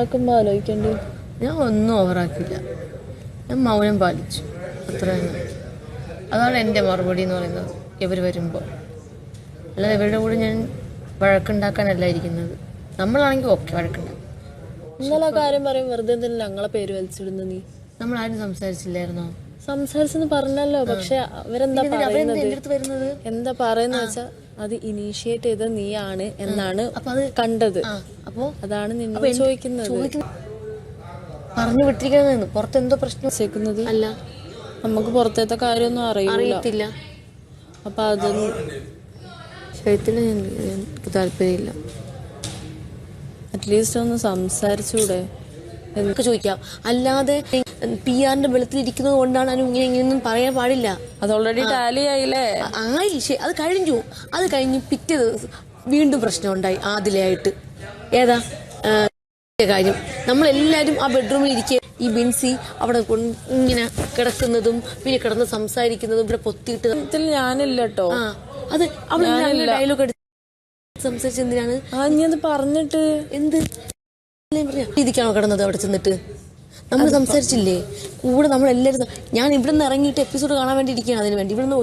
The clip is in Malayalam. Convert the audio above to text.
ആക്കുമ്പോ ആലോചിക്കേണ്ടി ഞാൻ ഒന്നും ഓവറാക്കില്ല. ഞാൻ മൗനം പാലിച്ചു. അത്ര തന്നെ അതാണ് എന്റെ മറുപടി എന്ന് പറയുന്നത്. ഇവർ വരുമ്പോൾ. അല്ലാതെ ഇവരുടെ കൂടെ ഞാൻ വഴക്കുണ്ടാക്കാനല്ല ഇരിക്കുന്നത്. നമ്മളാണെങ്കിൽ ഓക്കെ വഴക്കുണ്ടാക്കും. ഇന്നലെ കാര്യം പറയും വെറുതെ എന്തിനാ ഞങ്ങളെ പേര് വലിച്ചിടുന്നു നീ? നമ്മൾ ആരും സംസാരിച്ചില്ലായിരുന്നോ? സംസാരിച്ചെന്ന് പറഞ്ഞല്ലോ പക്ഷെ അവരെന്താ പറയുന്നത്? എന്താ പറയുന്ന വെച്ചാ അത് ഇനീഷ്യേറ്റ് ചെയ്ത നീയാണ് എന്നാണ് കണ്ടത്. അപ്പോ അതാണ് നിന്നോട് ചോദിക്കുന്നത്. ചോദിക്കുന്ന പറഞ്ഞു വിട്ടിരിക്കുന്നു പുറത്തെന്തോ പ്രശ്നം ചോദിക്കുന്നത് അല്ല. നമുക്ക് പുറത്തേത്തെ കാര്യമൊന്നും അറിയില്ല. അപ്പൊ അതൊന്നും എനിക്ക് താല്പര്യമില്ല. അറ്റ്ലീസ്റ്റ് ഒന്ന് സംസാരിച്ചൂടെ. നമുക്ക് ചോദിക്കാം. അല്ലാതെ പി ആറിന്റെ വെള്ളത്തിലിരിക്കുന്നത് കൊണ്ടാണ് അനു ഇങ്ങനെ ഇങ്ങനെയൊന്നും പറയാൻ പാടില്ല. അത് ഓൾറെഡി ടാലി ആയില്ലേ? ആയി ശരി അത് കഴിഞ്ഞു. അത് കഴിഞ്ഞ് പിറ്റേ ദിവസം വീണ്ടും പ്രശ്നം ഉണ്ടായി ആദിലായിട്ട് ഏതാ കാര്യം. നമ്മളെല്ലാരും ആ ബെഡ്റൂമിൽ ഇരിക്കുക ഈ ബിൻസി അവിടെ ഇങ്ങനെ കിടക്കുന്നതും പിന്നെ കിടന്ന് സംസാരിക്കുന്നതും ഇവിടെ പൊത്തിയിട്ട് ഞാനില്ല കേട്ടോ അത് അവിടെ ഡയലോഗ് എടുത്ത് സംസാരിച്ചെന്തിനാണ് പറഞ്ഞിട്ട്. എന്ത്? രീതിക്കാണോ കിടന്നത് അവിടെ ചെന്നിട്ട്? നമ്മൾ സംസാരിച്ചില്ലേ? കൂടെ നമ്മൾ എല്ലാവരും ഞാൻ ഇവിടെ നിന്ന് ഇറങ്ങിയിട്ട് എപ്പിസോഡ് കാണാൻ വേണ്ടിയിരിക്കുകയാണ് അതിന് വേണ്ടി ഇവിടെ